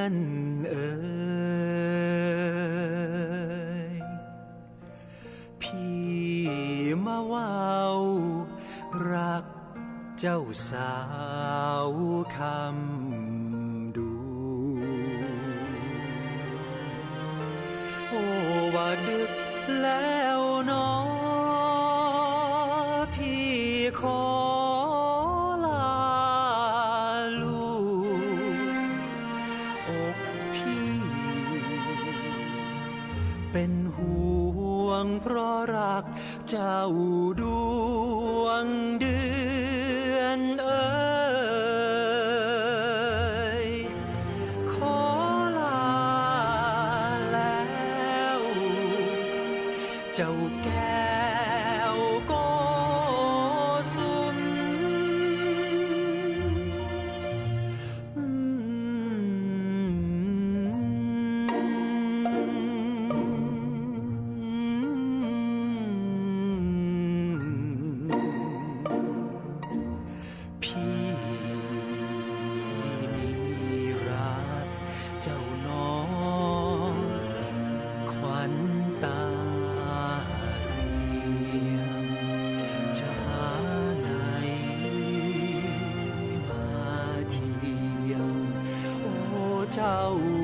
อนเอยพี่มาว่าวรักเจ้าสาวคำดู โอ้ว่าดึกแล้ว เป็นห่วงเพราะรักเจ้าดวงเดือ Oh.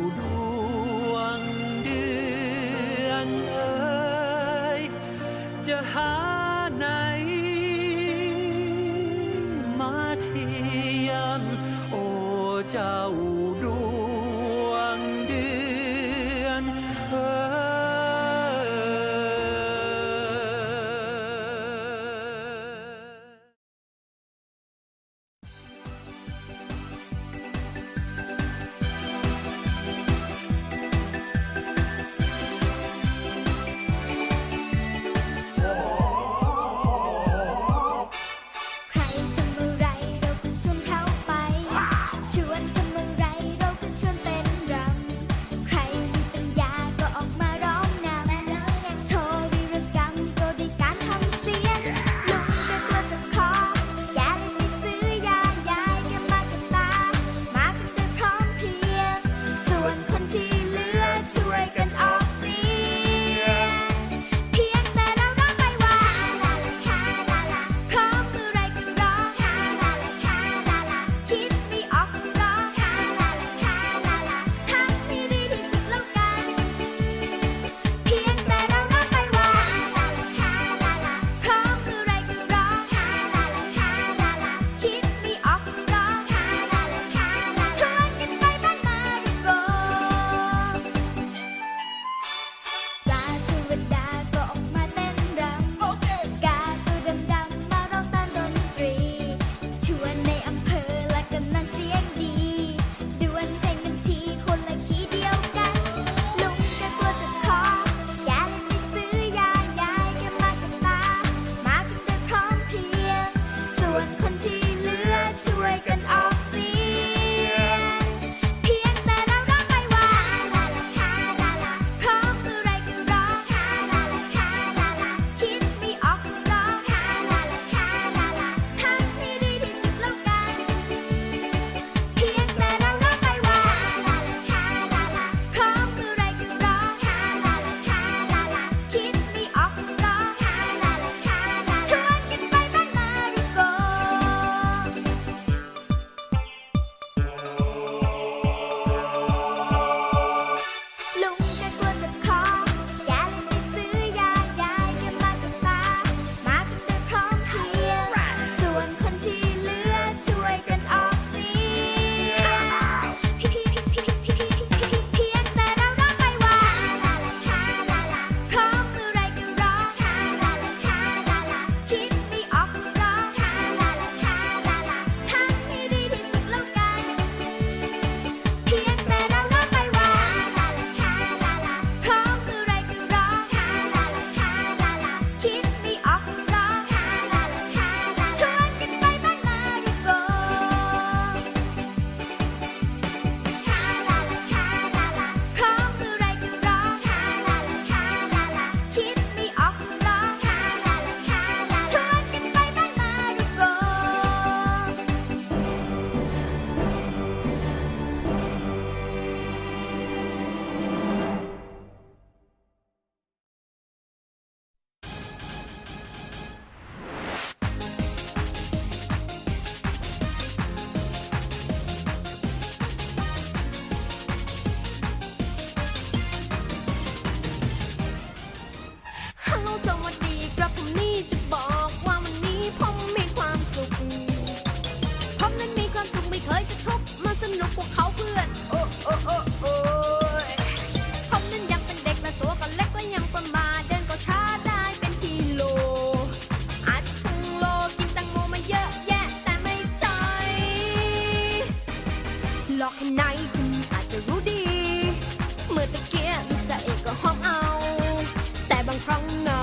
from now.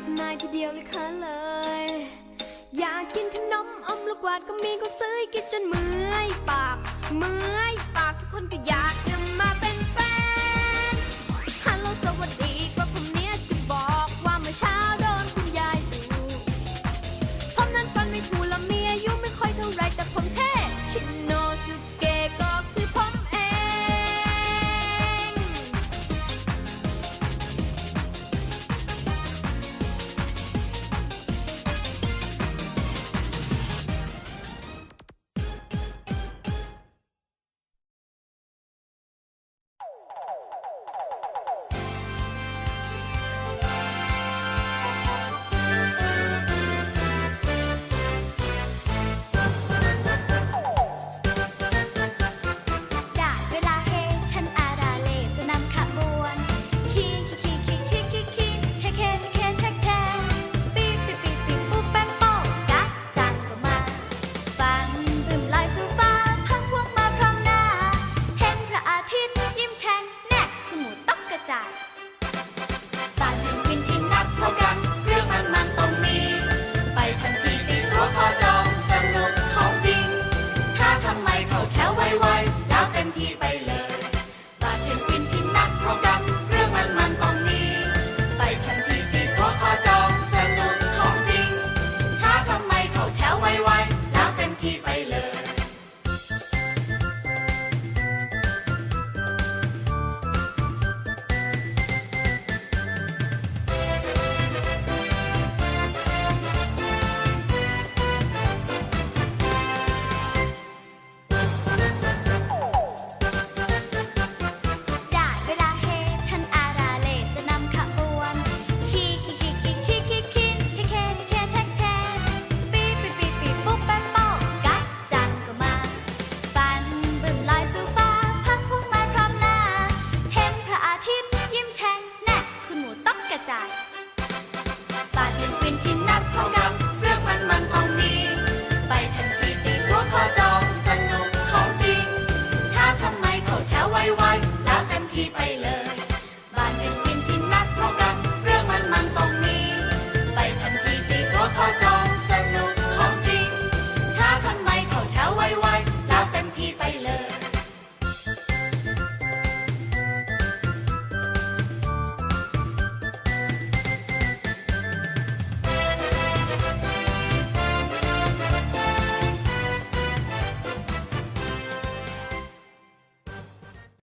ากมายทีเดียวเลยค่ะเลย อยากกินขนมอมลูกวาดก็มีก็ซื้อกินจนเมื่อยปาก เมื่อยปากทุกคนก็อยาก keep